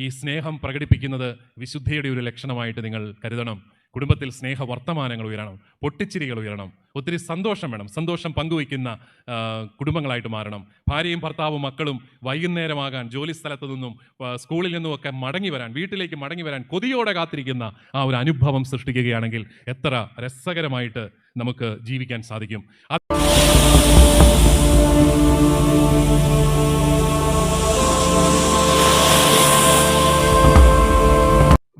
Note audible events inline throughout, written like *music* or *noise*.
ഈ സ്നേഹം പ്രകടിപ്പിക്കുന്നത് വിശുദ്ധിയുടെ ഒരു ലക്ഷണമായിട്ട് നിങ്ങൾ കരുതണം. കുടുംബത്തിൽ സ്നേഹ വർത്തമാനങ്ങൾ ഉയരണം പൊട്ടിച്ചിരികൾ ഉയരണം ഒത്തിരി സന്തോഷം വേണം സന്തോഷം പങ്കുവയ്ക്കുന്ന കുടുംബങ്ങളായിട്ട് മാറണം. ഭാര്യയും ഭർത്താവും മക്കളും വൈകുന്നേരമാകാൻ ജോലി സ്ഥലത്തു നിന്നും സ്കൂളിൽ നിന്നുമൊക്കെ മടങ്ങി വരാൻ വീട്ടിലേക്ക് മടങ്ങി വരാൻ കൊതിയോടെ കാത്തിരിക്കുന്ന ആ ഒരു അനുഭവം സൃഷ്ടിക്കുകയാണെങ്കിൽ എത്ര രസകരമായിട്ട് നമുക്ക് ജീവിക്കാൻ സാധിക്കും.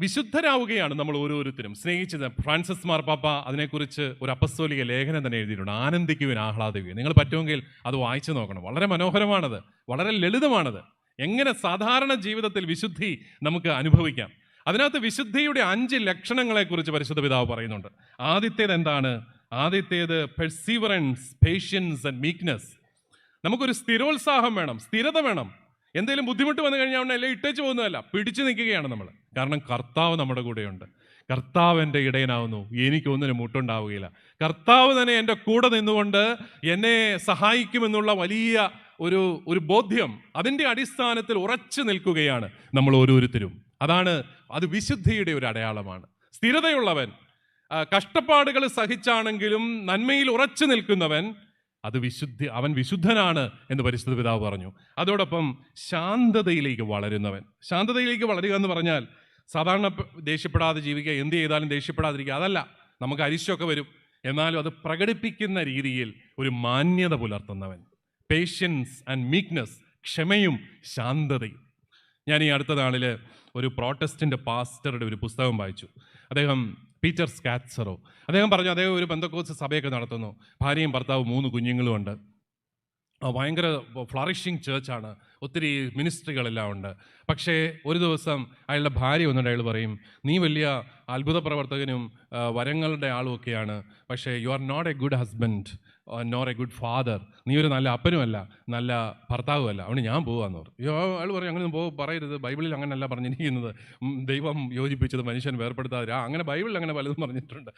വിശുദ്ധരാവുകയാണ് നമ്മൾ ഓരോരുത്തരും. സ്നേഹിച്ചത് ഫ്രാൻസിസ് മാർപ്പാപ്പ അതിനെക്കുറിച്ച് ഒരു അപ്പസ്തോലിക ലേഖനം തന്നെ എഴുതിയിട്ടുണ്ട്. ആനന്ദിക്കുവിൻ ആഹ്ലാദിക്കുവിൻ നിങ്ങൾ പറ്റുമെങ്കിൽ അത് വായിച്ചു നോക്കണം. വളരെ മനോഹരമാണത്. വളരെ ലളിതമാണത്. എങ്ങനെ സാധാരണ ജീവിതത്തിൽ വിശുദ്ധി നമുക്ക് അനുഭവിക്കാം? അതിനകത്ത് വിശുദ്ധിയുടെ അഞ്ച് ലക്ഷണങ്ങളെക്കുറിച്ച് പരിശുദ്ധ പിതാവ് പറയുന്നുണ്ട്. ആദ്യത്തേത് എന്താണ്? ആദ്യത്തേത് പെർസീവറൻസ് പേഷ്യൻസ് ആൻഡ് മീക്നെസ് നമുക്കൊരു സ്ഥിരോത്സാഹം വേണം സ്ഥിരത വേണം. എന്തെങ്കിലും ബുദ്ധിമുട്ട് വന്നു കഴിഞ്ഞാൽ എല്ലാം ഇട്ടേച്ച് പോകുന്നതല്ല. പിടിച്ചു നിൽക്കുകയാണ് നമ്മൾ. കാരണം കർത്താവ് നമ്മുടെ കൂടെയുണ്ട്. കർത്താവ് എന്റെ ഇടയനാവുന്നു. എനിക്കൊന്നിനും മുട്ടുണ്ടാവുകയില്ല. കർത്താവ് തന്നെ എന്റെ കൂടെ നിന്നുകൊണ്ട് എന്നെ സഹായിക്കുമെന്നുള്ള വലിയ ഒരു ഒരു ബോധ്യം അതിന്റെ അടിസ്ഥാനത്തിൽ ഉറച്ചു നിൽക്കുകയാണ് നമ്മൾ ഓരോരുത്തരും. അതാണ് അത് വിശുദ്ധിയുടെ ഒരു അടയാളമാണ്. സ്ഥിരതയുള്ളവൻ കഷ്ടപ്പാടുകൾ സഹിച്ചാണെങ്കിലും നന്മയിൽ ഉറച്ചു നിൽക്കുന്നവൻ അത് വിശുദ്ധി അവൻ വിശുദ്ധനാണ് എന്ന് പരിശുദ്ധ പിതാവ് പറഞ്ഞു. അതോടൊപ്പം ശാന്തതയിലേക്ക് വളരുന്നവൻ. ശാന്തതയിലേക്ക് വളരുക എന്ന് പറഞ്ഞാൽ സാധാരണ ദേഷ്യപ്പെടാതെ ജീവിക്കുക എന്ത് ചെയ്താലും ദേഷ്യപ്പെടാതിരിക്കുക അതല്ല. നമുക്ക് അരിശമൊക്കെ വരും. എന്നാലും അത് പ്രകടിപ്പിക്കുന്ന രീതിയിൽ ഒരു മാന്യത പുലർത്തുന്നവൻ. പേഷ്യൻസ് ആൻഡ് മീക്നെസ് ക്ഷമയും ശാന്തതയും. ഞാൻ ഈ അടുത്ത നാളിൽ ഒരു പ്രോട്ടസ്റ്റിന്റെ പാസ്റ്ററുടെ ഒരു പുസ്തകം വായിച്ചു. അദ്ദേഹം പീറ്റർ സ്കാറ്റ്സറോ. അദ്ദേഹം പറഞ്ഞു അദ്ദേഹം ഒരു ബന്ധക്കോസ് സഭയൊക്കെ നടത്തുന്നു. ഭാര്യയും ഭർത്താവും മൂന്ന് കുഞ്ഞുങ്ങളും ഉണ്ട് ആ, ഭയങ്കര ഫ്ലറിഷിങ് ചേർച്ചാണ് ഒത്തിരി മിനിസ്ട്രികളെല്ലാം ഉണ്ട്. പക്ഷേ ഒരു ദിവസം അയാളുടെ ഭാര്യ വന്നിട്ട് അയാൾ പറയും നീ വലിയ അത്ഭുത പ്രവർത്തകനും വരങ്ങളുടെ ആളുമൊക്കെയാണ് പക്ഷേ you are not a good husband nor a good father നീ ഒരു നല്ല അപ്പനുമല്ല നല്ല ഭർത്താവുമല്ല. അതുകൊണ്ട് ഞാൻ പോവാന്ന് പറഞ്ഞു. അയാൾ പറഞ്ഞു അങ്ങനെ പോ പറയരുത്. ബൈബിളിൽ അങ്ങനെയല്ല പറഞ്ഞിരിക്കുന്നത്. ദൈവം യോജിപ്പിച്ചത് മനുഷ്യൻ വേർപ്പെടുത്താതെ അങ്ങനെ ബൈബിളിൽ അങ്ങനെ പലതും പറഞ്ഞിട്ടുണ്ട്.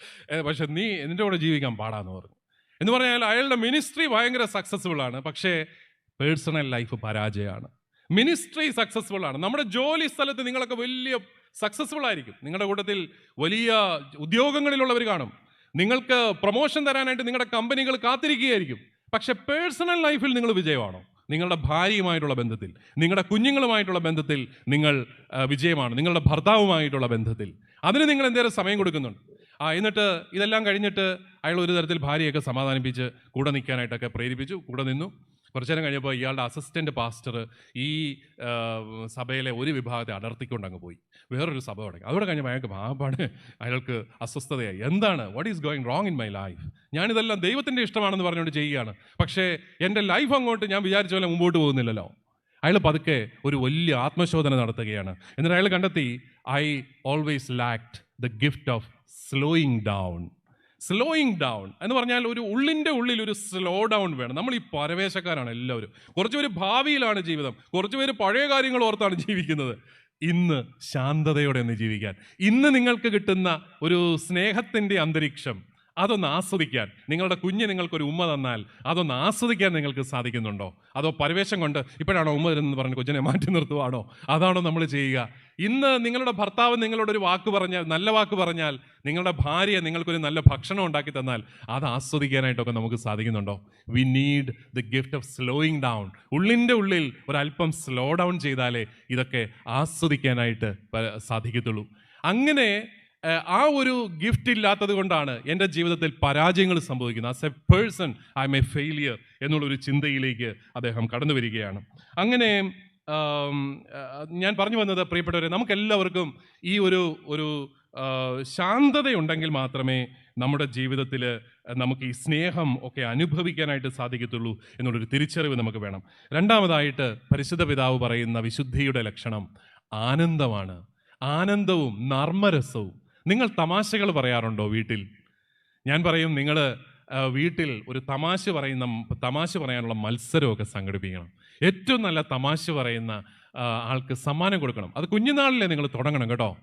പക്ഷെ നീ എന്റെ കൂടെ ജീവിക്കാൻ പാടാന്ന് പറഞ്ഞു. എന്ന് പറഞ്ഞാൽ അയാളുടെ മിനിസ്ട്രി ഭയങ്കര സക്സസ്ഫുൾ ആണ്. പക്ഷേ പേഴ്സണൽ ലൈഫ് പരാജയമാണ്. മിനിസ്ട്രി സക്സസ്ഫുൾ ആണ്. നമ്മുടെ ജോലി സ്ഥലത്ത് നിങ്ങളൊക്കെ വലിയ സക്സസ്ഫുൾ ആയിരിക്കും. നിങ്ങളുടെ കൂട്ടത്തിൽ വലിയ ഉദ്യോഗങ്ങളിലുള്ളവർ കാണും. നിങ്ങൾക്ക് പ്രൊമോഷൻ തരാനായിട്ട് നിങ്ങളുടെ കമ്പനികൾ കാത്തിരിക്കുകയായിരിക്കും. പക്ഷെ പേഴ്സണൽ ലൈഫിൽ നിങ്ങൾ വിജയമാണോ? നിങ്ങളുടെ ഭാര്യയുമായിട്ടുള്ള ബന്ധത്തിൽ നിങ്ങളുടെ കുഞ്ഞുങ്ങളുമായിട്ടുള്ള ബന്ധത്തിൽ നിങ്ങൾ വിജയമാണ്. നിങ്ങളുടെ ഭർത്താവുമായിട്ടുള്ള ബന്ധത്തിൽ. അതിന് നിങ്ങൾ എന്തേലും സമയം കൊടുക്കുന്നുണ്ട്? ആ എന്നിട്ട് ഇതെല്ലാം കഴിഞ്ഞിട്ട് അയാൾ ഒരു തരത്തിൽ ഭാര്യയൊക്കെ സമാധാനിപ്പിച്ച് കൂടെ നിൽക്കാനായിട്ടൊക്കെ പ്രേരിപ്പിച്ചു കൂടെ നിന്നു. കുറച്ചു നേരം കഴിഞ്ഞപ്പോൾ ഇയാളുടെ അസിസ്റ്റന്റ് പാസ്റ്റർ ഈ സഭയിലെ ഒരു വിഭാഗത്തെ അടർത്തിക്കൊണ്ട് അങ്ങ് പോയി. വേറൊരു സഭ തുടങ്ങി അതോടെ കഴിഞ്ഞപ്പോൾ അയാൾക്ക് പാപാട് അയാൾക്ക് അസ്വസ്ഥതയായി. എന്താണ്? What is going wrong in my life ഞാനിതെല്ലാം ദൈവത്തിന്റെ ഇഷ്ടമാണെന്ന് പറഞ്ഞുകൊണ്ട് ചെയ്യുകയാണ്. പക്ഷേ എന്റെ ലൈഫ് അങ്ങോട്ട് ഞാൻ വിചാരിച്ച പോലെ മുമ്പോട്ട് പോകുന്നില്ലല്ലോ. അയാൾ പതുക്കെ ഒരു വലിയ ആത്മശോധന നടത്തുകയാണ്. എന്നിട്ട് അയാൾ കണ്ടെത്തി I always lacked the gift of slowing down slowing down എന്ന് പറഞ്ഞാൽ ഒരു ഉള്ളിന്റെ ഉള്ളിൽ ഒരു സ്ലോ ഡൗൺ വേണം. നമ്മൾ ഈ പരവേശക്കാരാണ് എല്ലാവരും. കുറച്ച് പേര് ഭാവിയിലാണ് ജീവിതം. കുറച്ച് പേര് പഴയ കാര്യങ്ങൾ ഓർത്താണ് ജീവിക്കുന്നത്. ഇന്ന് ശാന്തതയോടെ ഒന്ന് ജീവിക്കാൻ. ഇന്ന് നിങ്ങൾക്ക് കിട്ടുന്ന ഒരു സ്നേഹത്തിന്റെ അന്തരീക്ഷം അതൊന്ന് ആസ്വദിക്കാൻ. നിങ്ങളുടെ കുഞ്ഞ് നിങ്ങൾക്കൊരു ഉമ്മ തന്നാൽ അതൊന്ന് ആസ്വദിക്കാൻ നിങ്ങൾക്ക് സാധിക്കുന്നുണ്ടോ? അതോ പരിവേഷം കൊണ്ട് ഇപ്പോഴാണോ ഉമ്മ എന്ന് പറഞ്ഞ് കൊച്ചിനെ മാറ്റി നിർത്തുവാണോ? അതാണോ നമ്മൾ ചെയ്യുക. ഇന്ന് നിങ്ങളുടെ ഭർത്താവ് നിങ്ങളോടൊരു വാക്ക് പറഞ്ഞാൽ നല്ല വാക്ക് പറഞ്ഞാൽ നിങ്ങളുടെ ഭാര്യ നിങ്ങൾക്കൊരു നല്ല ഭക്ഷണം ഉണ്ടാക്കി തന്നാൽ അത് ആസ്വദിക്കാനായിട്ടൊക്കെ നമുക്ക് സാധിക്കുന്നുണ്ടോ? We need the gift of slowing down ഉള്ളിന്റെ ഉള്ളിൽ ഒരല്പം സ്ലോ ഡൗൺ ചെയ്താലേ ഇതൊക്കെ ആസ്വദിക്കാനായിട്ട് സാധിക്കത്തുള്ളൂ. അങ്ങനെ ആ ഒരു ഗിഫ്റ്റ് ഇല്ലാത്തത് കൊണ്ടാണ് എന്റെ ജീവിതത്തിൽ പരാജയങ്ങൾ സംഭവിക്കുന്നത്. As a person I'm a failure എന്നുള്ളൊരു ചിന്തയിലേക്ക് അദ്ദേഹം കടന്നു വരികയാണ്. അങ്ങനെ ഞാൻ പറഞ്ഞു വന്നത് പ്രിയപ്പെട്ടവരെ നമുക്കെല്ലാവർക്കും ഈ ഒരു ഒരു ശാന്തതയുണ്ടെങ്കിൽ മാത്രമേ നമ്മുടെ ജീവിതത്തിൽ നമുക്ക് ഈ സ്നേഹം ഒക്കെ അനുഭവിക്കാനായിട്ട് സാധിക്കത്തുള്ളൂ എന്നുള്ളൊരു തിരിച്ചറിവ് നമുക്ക് വേണം. രണ്ടാമതായിട്ട് പരിശുദ്ധ പിതാവ് പറയുന്ന വിശുദ്ധിയുടെ ലക്ഷണം ആനന്ദമാണ്. ആനന്ദവും നർമ്മരസവും. നിങ്ങൾ തമാശകൾ പറയാറുണ്ടോ വീട്ടിൽ? ഞാൻ പറയും നിങ്ങൾ വീട്ടിൽ ഒരു തമാശ പറയുന്ന തമാശ പറയാനുള്ള മത്സരമൊക്കെ സംഘടിപ്പിക്കണം. ഏറ്റവും നല്ല തമാശ പറയുന്ന ആൾക്ക് സമ്മാനം കൊടുക്കണം. അത് കുഞ്ഞുനാളിലേ നിങ്ങൾ തുടങ്ങണം കേട്ടോ.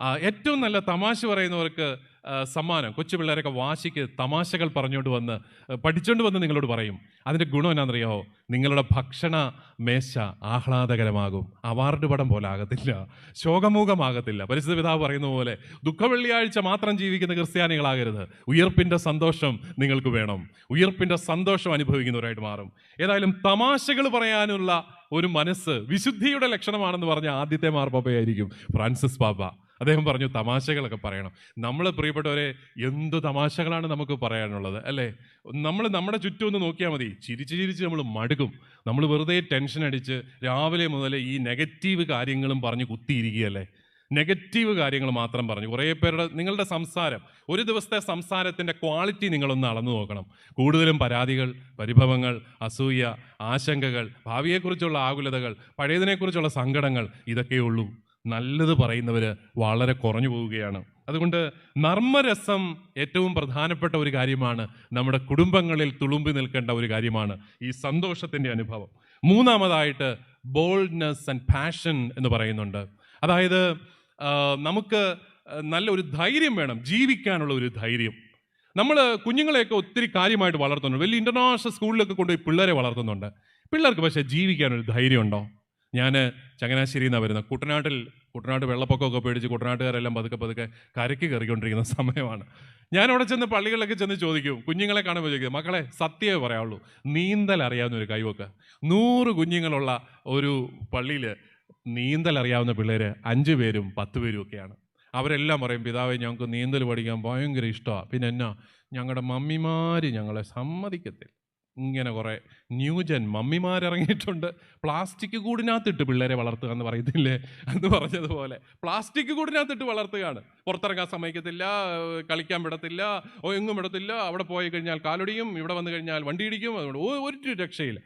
ഏറ്റവും നല്ല തമാശ പറയുന്നവർക്ക് സമ്മാനം. കൊച്ചു പിള്ളേരൊക്കെ വാശിക്ക് തമാശകൾ പറഞ്ഞുകൊണ്ട് വന്ന് പഠിച്ചുകൊണ്ട് വന്ന് നിങ്ങളോട് പറയും. അതിന്റെ ഗുണം എന്നാണെന്നറിയാമോ നിങ്ങളുടെ ഭക്ഷണ മേശ ആഹ്ലാദകരമാകും. അവാർഡ് പടം പോലെ ആകത്തില്ല. ശോകമൂഖമാകത്തില്ല. പരിസ്ഥിതി പിതാവ് പറയുന്ന പോലെ ദുഃഖവെള്ളിയാഴ്ച മാത്രം ജീവിക്കുന്ന ക്രിസ്ത്യാനികളാകരുത്. ഉയർപ്പിന്റെ സന്തോഷം നിങ്ങൾക്ക് വേണം. ഉയർപ്പിന്റെ സന്തോഷം അനുഭവിക്കുന്നവരായിട്ട് മാറും. ഏതായാലും തമാശകൾ പറയാനുള്ള ഒരു മനസ്സ് വിശുദ്ധിയുടെ ലക്ഷണമാണെന്ന് പറഞ്ഞ ആദ്യത്തെ മാർപ്പാപ്പയായിരിക്കും ഫ്രാൻസിസ് പാപ്പ. അദ്ദേഹം പറഞ്ഞു തമാശകളൊക്കെ പറയണം. നമ്മൾ പ്രിയപ്പെട്ടവരെ എന്ത് തമാശകളാണ് നമുക്ക് പറയാനുള്ളത് അല്ലേ? നമ്മൾ നമ്മുടെ ചുറ്റും ഒന്ന് നോക്കിയാൽ മതി. ചിരിച്ച് ചിരിച്ച് നമ്മൾ മടുക്കും. നമ്മൾ വെറുതെ ടെൻഷൻ അടിച്ച് രാവിലെ മുതൽ ഈ നെഗറ്റീവ് കാര്യങ്ങളും പറഞ്ഞ് കുത്തിയിരിക്കുകയല്ലേ? നെഗറ്റീവ് കാര്യങ്ങൾ മാത്രം പറഞ്ഞു. കുറേ പേരുടെ നിങ്ങളുടെ സംസാരം ഒരു ദിവസത്തെ സംസാരത്തിന്റെ ക്വാളിറ്റി നിങ്ങളൊന്ന് അളന്നു നോക്കണം. കൂടുതലും പരാതികൾ പരിഭവങ്ങൾ അസൂയ ആശങ്കകൾ ഭാവിയെക്കുറിച്ചുള്ള ആകുലതകൾ പഴയതിനെക്കുറിച്ചുള്ള സങ്കടങ്ങൾ ഇതൊക്കെയേ ഉള്ളൂ. നല്ലത് പറയുന്നവർ വളരെ കുറഞ്ഞു പോവുകയാണ്. അതുകൊണ്ട് നർമ്മരസം ഏറ്റവും പ്രധാനപ്പെട്ട ഒരു കാര്യമാണ് നമ്മുടെ കുടുംബങ്ങളിൽ തുളുമ്പി നിൽക്കേണ്ട ഒരു കാര്യമാണ്. ഈ സന്തോഷത്തിന്റെ അനുഭവം. മൂന്നാമതായിട്ട് ബോൾഡ്നെസ് ആൻഡ് പാഷൻ എന്ന് പറയുന്നുണ്ട്. അതായത് നമുക്ക് നല്ലൊരു ധൈര്യം വേണം ജീവിക്കാനുള്ള ഒരു ധൈര്യം. നമ്മൾ കുഞ്ഞുങ്ങളെയൊക്കെ ഒത്തിരി കാര്യമായിട്ട് വളർത്തുന്നുണ്ട്. വലിയ ഇന്റർനാഷണൽ സ്കൂളിലൊക്കെ കൊണ്ടുപോയി പിള്ളേരെ വളർത്തുന്നുണ്ട്. പിള്ളേർക്ക് പക്ഷേ ജീവിക്കാനൊരു ധൈര്യം ഉണ്ടോ ഞാൻ ചങ്ങനാശ്ശേരിയിൽ നിന്നാണ് വരുന്നത്. കുട്ടനാട്ടിൽ കുട്ടനാട് വെള്ളപ്പൊക്കമൊക്കെ പേടിച്ച് കുട്ടനാട്ടുകാരെല്ലാം പതുക്കെ പതുക്കെ കരയ്ക്ക് കയറിക്കൊണ്ടിരിക്കുന്ന *laughs* സമയമാണ്. ഞാൻ അവിടെ ചെന്ന് പള്ളികളിലൊക്കെ ചെന്ന് ചോദിക്കും കുഞ്ഞുങ്ങളെ കാണുമ്പോൾ ചോദിക്കും മക്കളെ സത്യമേ പറയാവുള്ളൂ നീന്തൽ അറിയാവുന്ന ഒരു കൈവക്ക്. നൂറ് കുഞ്ഞുങ്ങളുള്ള ഒരു പള്ളിയിൽ നീന്തൽ അറിയാവുന്ന പിള്ളേർ അഞ്ച് പേരും പത്ത് പേരും ഒക്കെയാണ്. അവരെല്ലാം പറയും പിതാവെ ഞങ്ങൾക്ക് നീന്തൽ പഠിക്കാൻ ഭയങ്കര ഇഷ്ടമാണ് പിന്നെ എന്നാ ഞങ്ങളുടെ മമ്മിമാർ ഞങ്ങളെ സമ്മതിക്കത്തില്ല. ഇങ്ങനെ കുറേ ന്യൂജൻ മമ്മിമാരിറങ്ങിയിട്ടുണ്ട്. പ്ലാസ്റ്റിക് കൂടിനകത്തിട്ട് പിള്ളേരെ വളർത്തുക എന്ന് പറയത്തില്ലേ? എന്ന് പറഞ്ഞതുപോലെ. പ്ലാസ്റ്റിക് കൂടിനകത്തിട്ട് വളർത്തുകയാണ്. പുറത്തിറങ്ങാൻ സമ്മതിക്കത്തില്ല കളിക്കാൻ വിടത്തില്ല ഓ എങ്ങും വിടത്തില്ല. അവിടെ പോയി കഴിഞ്ഞാൽ കാലൊടിയും ഇവിടെ വന്നു കഴിഞ്ഞാൽ വണ്ടി ഇടിക്കും. അതുകൊണ്ട് ഒരു രക്ഷയില്ല.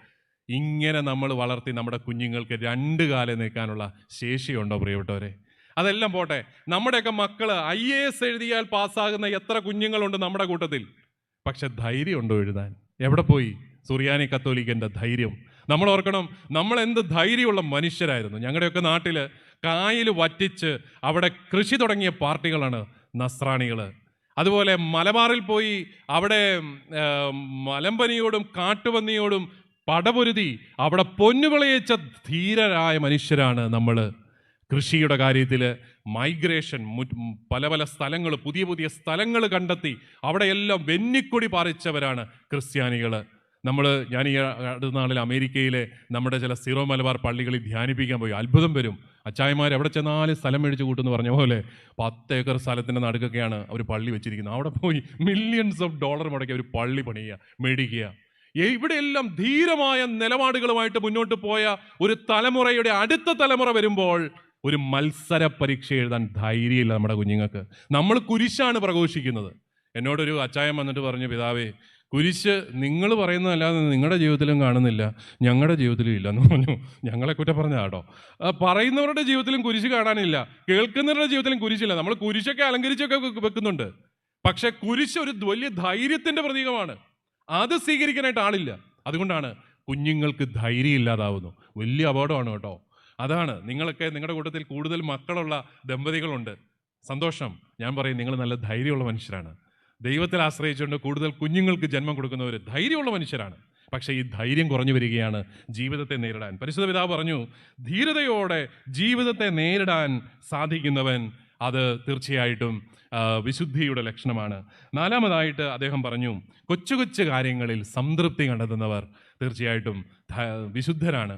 ഇങ്ങനെ നമ്മൾ വളർത്തി നമ്മുടെ കുഞ്ഞുങ്ങൾക്ക് രണ്ട് കാലം നിൽക്കാനുള്ള ശേഷിയുണ്ടോ പ്രിയപ്പെട്ടവരെ? അതെല്ലാം പോട്ടെ. നമ്മുടെയൊക്കെ മക്കൾ ഐ എ എസ് എഴുതിയാൽ പാസ്സാകുന്ന എത്ര കുഞ്ഞുങ്ങളുണ്ട് നമ്മുടെ കൂട്ടത്തിൽ? പക്ഷെ ധൈര്യമുണ്ടോ എഴുതാൻ? എവിടെ പോയി? സുറിയാനി കത്തോലിക്കന്റെ ധൈര്യം. നമ്മൾ ഓർക്കണം നമ്മൾ എന്ത് ധൈര്യമുള്ള മനുഷ്യരായിരുന്നു. ഞങ്ങളുടെയൊക്കെ നാട്ടിൽ കായൽ വറ്റിച്ച് അവിടെ കൃഷി തുടങ്ങിയ പാർട്ടികളാണ് നസ്രാണികൾ അതുപോലെ മലബാറിൽ പോയി അവിടെ മലമ്പനിയോടും കാട്ടുപന്നിയോടും പടപൊരുതി അവിടെ പൊന്നുവിളയിച്ച ധീരരായ മനുഷ്യരാണ് നമ്മൾ കൃഷിയുടെ കാര്യത്തിൽ മൈഗ്രേഷൻ പല പല സ്ഥലങ്ങൾ പുതിയ പുതിയ സ്ഥലങ്ങൾ കണ്ടെത്തി അവിടെയെല്ലാം വെന്നിക്കൊടി പാറിച്ചവരാണ് ക്രിസ്ത്യാനികൾ നമ്മൾ ഞാൻ ഈ അടുത്ത നാളിൽ അമേരിക്കയിലെ നമ്മുടെ ചില സീറോ മലബാർ പള്ളികളിൽ ധ്യാനിപ്പിക്കാൻ പോയി. അത്ഭുതം വരും. അച്ചായമാർ എവിടെ ചെന്നാലും സ്ഥലം മേടിച്ച് കൂട്ടെന്ന് പറഞ്ഞ പോലെ പത്ത് ഏക്കർ സ്ഥലത്തിന്റെ നടുക്കൊക്കെയാണ് അവർ പള്ളി വെച്ചിരിക്കുന്നത്. അവിടെ പോയി മില്യൺസ് ഓഫ് ഡോളർ മുടക്കി അവർ പള്ളി പണിയുക മേടിക്കുക. ഇവിടെയെല്ലാം ധീരമായ നിലപാടുകളുമായിട്ട് മുന്നോട്ട് പോയ ഒരു തലമുറയുടെ അടുത്ത തലമുറ വരുമ്പോൾ ഒരു മത്സര പരീക്ഷ എഴുതാൻ ധൈര്യമില്ല നമ്മുടെ കുഞ്ഞുങ്ങൾക്ക്. നമ്മൾ കുരിശാണ് പ്രഘോഷിക്കുന്നത്. എന്നോടൊരു അച്ചായം വന്നിട്ട് പറഞ്ഞു പിതാവേ കുരിശ് നിങ്ങൾ പറയുന്നതല്ലാതെ നിങ്ങളുടെ ജീവിതത്തിലും കാണുന്നില്ല. ഞങ്ങളുടെ ജീവിതത്തിലും ഇല്ലെന്ന് പറഞ്ഞു. ഞങ്ങളെ കുറ്റം പറഞ്ഞാട്ടോ പറയുന്നവരുടെ ജീവിതത്തിലും കുരിശ് കാണാനില്ല. കേൾക്കുന്നവരുടെ ജീവിതത്തിലും കുരിശില്ല. നമ്മൾ കുരിശൊക്കെ അലങ്കരിച്ചൊക്കെ വെക്കുന്നുണ്ട്. പക്ഷെ കുരിശ് ഒരു വലിയ ധൈര്യത്തിന്റെ പ്രതീകമാണ്. അത് സ്വീകരിക്കാനായിട്ട് ആളില്ല. അതുകൊണ്ടാണ് കുഞ്ഞുങ്ങൾക്ക് ധൈര്യം ഇല്ലാതാവുന്നു. വലിയ അപകടമാണ് കേട്ടോ. അതാണ്. നിങ്ങളൊക്കെ നിങ്ങളുടെ കൂട്ടത്തിൽ കൂടുതൽ മക്കളുള്ള ദമ്പതികളുണ്ട്. സന്തോഷം. ഞാൻ പറയും നിങ്ങൾ നല്ല ധൈര്യമുള്ള മനുഷ്യരാണ്. ദൈവത്തിൽ ആശ്രയിച്ചുകൊണ്ട് കൂടുതൽ കുഞ്ഞുങ്ങൾക്ക് ജന്മം കൊടുക്കുന്നവർ ധൈര്യമുള്ള മനുഷ്യരാണ്. പക്ഷേ ഈ ധൈര്യം കുറഞ്ഞു വരികയാണ് ജീവിതത്തെ നേരിടാൻ. പരിശുദ്ധ പിതാവ് പറഞ്ഞു ധീരതയോടെ ജീവിതത്തെ നേരിടാൻ സാധിക്കുന്നവൻ അത് തീർച്ചയായിട്ടും വിശുദ്ധിയുടെ ലക്ഷണമാണ്. നാലാമതായിട്ട് അദ്ദേഹം പറഞ്ഞു കൊച്ചു കൊച്ചു കാര്യങ്ങളിൽ സംതൃപ്തി കണ്ടെത്തുന്നവർ തീർച്ചയായിട്ടും വിശുദ്ധരാണ്.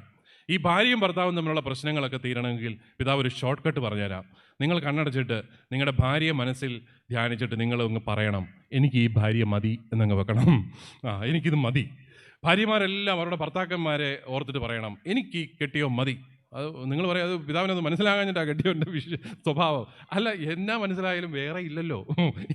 ഈ ഭാര്യയും ഭർത്താവും തമ്മിലുള്ള പ്രശ്നങ്ങളൊക്കെ തീരണമെങ്കിൽ പിതാവ് ഒരു ഷോർട്ട് കട്ട് പറഞ്ഞുതരാം. നിങ്ങൾ കണ്ണടച്ചിട്ട് നിങ്ങളുടെ ഭാര്യയെ മനസ്സിൽ ധ്യാനിച്ചിട്ട് നിങ്ങൾ ഒന്ന് പറയണം എനിക്ക് ഈ ഭാര്യ മതി എന്നങ്ങ് വെക്കണം. ആ എനിക്കിത് മതി. ഭാര്യമാരെല്ലാം അവരുടെ ഭർത്താക്കന്മാരെ ഓർത്തിട്ട് പറയണം എനിക്ക് ഈ കെട്ടിയോ മതി. അത് നിങ്ങൾ പറയാം അത് പിതാവിനത് മനസ്സിലാകാഞ്ഞിട്ടാ കെട്ടിയോന്റെ വിഷ സ്വഭാവം. അല്ല എന്നാ മനസ്സിലായാലും വേറെ ഇല്ലല്ലോ.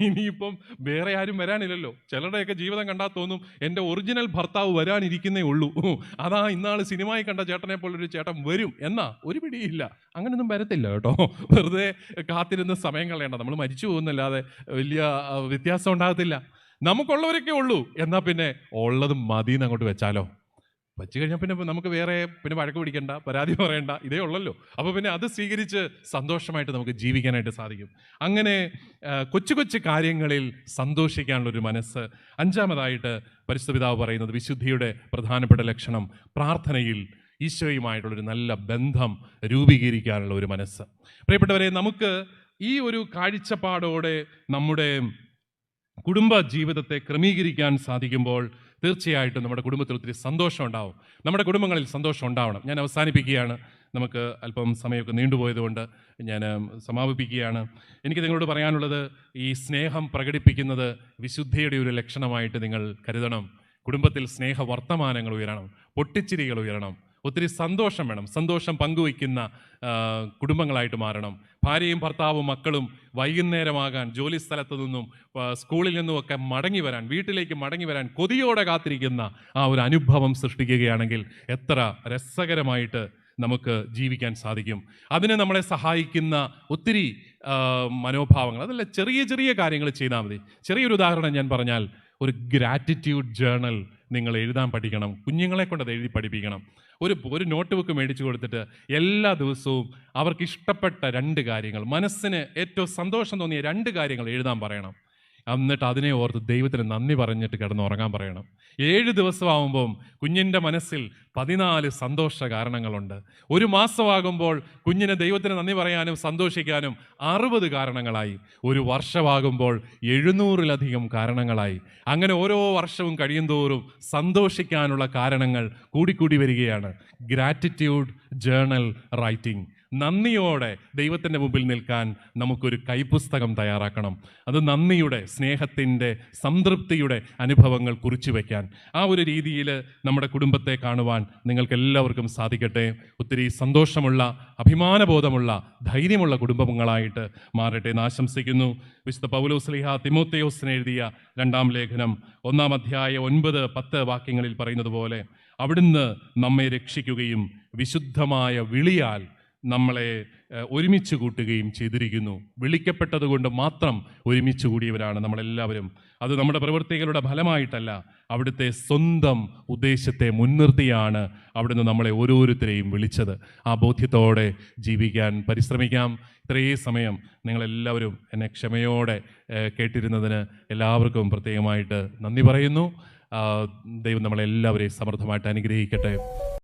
ഇനിയിപ്പം വേറെ ആരും വരാനില്ലല്ലോ. ചിലരുടെയൊക്കെ ജീവിതം കണ്ടാൽ തോന്നും എന്റെ ഒറിജിനൽ ഭർത്താവ് വരാനിരിക്കുന്നേ ഉള്ളൂ. അതാ ഇന്നാൾ സിനിമയിൽ കണ്ട ചേട്ടനെ പോലൊരു ചേട്ടൻ വരും. എന്നാ? ഒരു പിടിയില്ല. അങ്ങനെയൊന്നും വരത്തില്ല കേട്ടോ. വെറുതെ കാത്തിരുന്ന് സമയം കളയണ്ട. നമ്മൾ മരിച്ചു പോകുന്നല്ലാതെ വലിയ വ്യത്യാസം ഉണ്ടാകത്തില്ല. നമുക്കുള്ളവരൊക്കെ ഉള്ളൂ. എന്നാൽ പിന്നെ ഉള്ളത് മതിയെന്ന് അങ്ങോട്ട് വെച്ചാലോ? വച്ച് കഴിഞ്ഞാൽ പിന്നെ നമുക്ക് വേറെ പിന്നെ വഴക്ക് പിടിക്കണ്ട പരാതി പറയണ്ട ഇതേ ഉള്ളല്ലോ. അപ്പോൾ പിന്നെ അത് സ്വീകരിച്ച് സന്തോഷമായിട്ട് നമുക്ക് ജീവിക്കാനായിട്ട് സാധിക്കും. അങ്ങനെ കൊച്ചു കൊച്ചു കാര്യങ്ങളിൽ സന്തോഷിക്കാനുള്ളൊരു മനസ്സ് അഞ്ചാമതായിട്ട് പരിശുദ്ധ പിതാവ് പറയുന്നത് വിശുദ്ധിയുടെ പ്രധാനപ്പെട്ട ലക്ഷണം പ്രാർത്ഥനയിൽ ഈശോയുമായിട്ടുള്ളൊരു നല്ല ബന്ധം രൂപീകരിക്കാനുള്ള ഒരു മനസ്സ്. പ്രിയപ്പെട്ടവരെ നമുക്ക് ഈ ഒരു കാഴ്ചപ്പാടോടെ നമ്മുടെ കുടുംബ ജീവിതത്തെ ക്രമീകരിക്കാൻ സാധിക്കുമ്പോൾ തീർച്ചയായിട്ടും നമ്മുടെ കുടുംബത്തിൽ ഒത്തിരി സന്തോഷം ഉണ്ടാവും. നമ്മുടെ കുടുംബങ്ങളിൽ സന്തോഷം ഉണ്ടാവണം. ഞാൻ അവസാനിപ്പിക്കുകയാണ്. നമുക്ക് അല്പം സമയമൊക്കെ നീണ്ടുപോയതുകൊണ്ട് ഞാൻ സമാപിപ്പിക്കുകയാണ്. എനിക്ക് നിങ്ങളോട് പറയാനുള്ളത് ഈ സ്നേഹം പ്രകടിപ്പിക്കുന്നത് വിശുദ്ധിയുടെ ഒരു ലക്ഷണമായിട്ട് നിങ്ങൾ കരുതണം. കുടുംബത്തിൽ സ്നേഹ വർത്തമാനങ്ങൾ ഉയരണം. പൊട്ടിച്ചിരികൾ ഉയരണം. ഒത്തിരി സന്തോഷം വേണം. സന്തോഷം പങ്കുവയ്ക്കുന്ന കുടുംബങ്ങളായിട്ട് മാറണം. ഭാര്യയും ഭർത്താവും മക്കളും വൈകുന്നേരമാകാൻ ജോലി സ്ഥലത്തു നിന്നും സ്കൂളിൽ നിന്നുമൊക്കെ മടങ്ങി വരാൻ വീട്ടിലേക്ക് മടങ്ങി വരാൻ കൊതിയോടെ കാത്തിരിക്കുന്ന ആ ഒരു അനുഭവം സൃഷ്ടിക്കുകയാണെങ്കിൽ എത്ര രസകരമായിട്ട് നമുക്ക് ജീവിക്കാൻ സാധിക്കും. അതിന് നമ്മളെ സഹായിക്കുന്ന ഒത്തിരി മനോഭാവങ്ങൾ അതല്ല ചെറിയ ചെറിയ കാര്യങ്ങൾ ചെയ്താൽ മതി. ചെറിയൊരു ഉദാഹരണം ഞാൻ പറഞ്ഞാൽ ഒരു ഗ്രാറ്റിറ്റ്യൂഡ് ജേർണൽ നിങ്ങൾ എഴുതാൻ പഠിക്കണം. കുഞ്ഞുങ്ങളെ കൊണ്ട് അത് എഴുതി പഠിപ്പിക്കണം. ഒരു ഒരു നോട്ട് ബുക്ക് മേടിച്ചു കൊടുത്തിട്ട് എല്ലാ ദിവസവും അവർക്ക് ഇഷ്ടപ്പെട്ട രണ്ട് കാര്യങ്ങൾ മനസ്സിന് ഏറ്റവും സന്തോഷം തോന്നിയ രണ്ട് കാര്യങ്ങൾ എഴുതാൻ പറയണം. എന്നിട്ട് അതിനെ ഓർത്ത് ദൈവത്തിന് നന്ദി പറഞ്ഞിട്ട് കിടന്ന് ഉറങ്ങാൻ പറയണം. ഏഴ് ദിവസമാകുമ്പം കുഞ്ഞിന്റെ മനസ്സിൽ പതിനാല് സന്തോഷ കാരണങ്ങളുണ്ട്. ഒരു മാസമാകുമ്പോൾ കുഞ്ഞിന് ദൈവത്തിന് നന്ദി പറയാനും സന്തോഷിക്കാനും അറുപത് കാരണങ്ങളായി. ഒരു വർഷമാകുമ്പോൾ എഴുന്നൂറിലധികം കാരണങ്ങളായി. അങ്ങനെ ഓരോ വർഷവും കഴിയുന്തോറും സന്തോഷിക്കാനുള്ള കാരണങ്ങൾ കൂടിക്കൂടി വരികയാണ്. ഗ്രാറ്റിറ്റ്യൂഡ് ജേണൽ റൈറ്റിംഗ് നന്ദിയോടെ ദൈവത്തിന്റെ മുമ്പിൽ നിൽക്കാൻ നമുക്കൊരു കൈപുസ്തകം തയ്യാറാക്കണം. അത് നന്ദിയുടെ സ്നേഹത്തിന്റെ സംതൃപ്തിയുടെ അനുഭവങ്ങൾ കുറിച്ചു വയ്ക്കാൻ. ആ ഒരു രീതിയിൽ നമ്മുടെ കുടുംബത്തെ കാണുവാൻ നിങ്ങൾക്ക് എല്ലാവർക്കും സാധിക്കട്ടെ. ഒത്തിരി സന്തോഷമുള്ള അഭിമാനബോധമുള്ള ധൈര്യമുള്ള കുടുംബങ്ങളായിട്ട് മാറട്ടെ എന്ന് ആശംസിക്കുന്നു. വിശുദ്ധ പൗലോസ്ലിഹ തിമോത്തയോസിന് എഴുതിയ രണ്ടാം ലേഖനം ഒന്നാം അധ്യായ ഒൻപത് പത്ത് വാക്യങ്ങളിൽ പറയുന്നത് പോലെ അവിടുന്ന് നമ്മെ രക്ഷിക്കുകയും വിശുദ്ധമായ വിളിയാൽ നമ്മളെ ഒരുമിച്ച് കൂട്ടുകയും ചെയ്തിരിക്കുന്നു. വിളിക്കപ്പെട്ടതുകൊണ്ട് മാത്രം ഒരുമിച്ച് കൂടിയവരാണ് നമ്മളെല്ലാവരും. അത് നമ്മുടെ പ്രവൃത്തികളുടെ ഫലമായിട്ടല്ല അവിടുത്തെ സ്വന്തം ഉദ്ദേശത്തെ മുൻനിർത്തിയാണ് അവിടുന്ന് നമ്മളെ ഓരോരുത്തരെയും വിളിച്ചത്. ആ ബോധ്യത്തോടെ ജീവിക്കാൻ പരിശ്രമിക്കാം. ഇത്രയും സമയം നിങ്ങളെല്ലാവരും എന്നെ ക്ഷമയോടെ കേട്ടിരുന്നതിന് എല്ലാവർക്കും പ്രത്യേകമായിട്ട് നന്ദി പറയുന്നു. ദൈവം നമ്മളെല്ലാവരെയും സമൃദ്ധമായിട്ട് അനുഗ്രഹിക്കട്ടെ.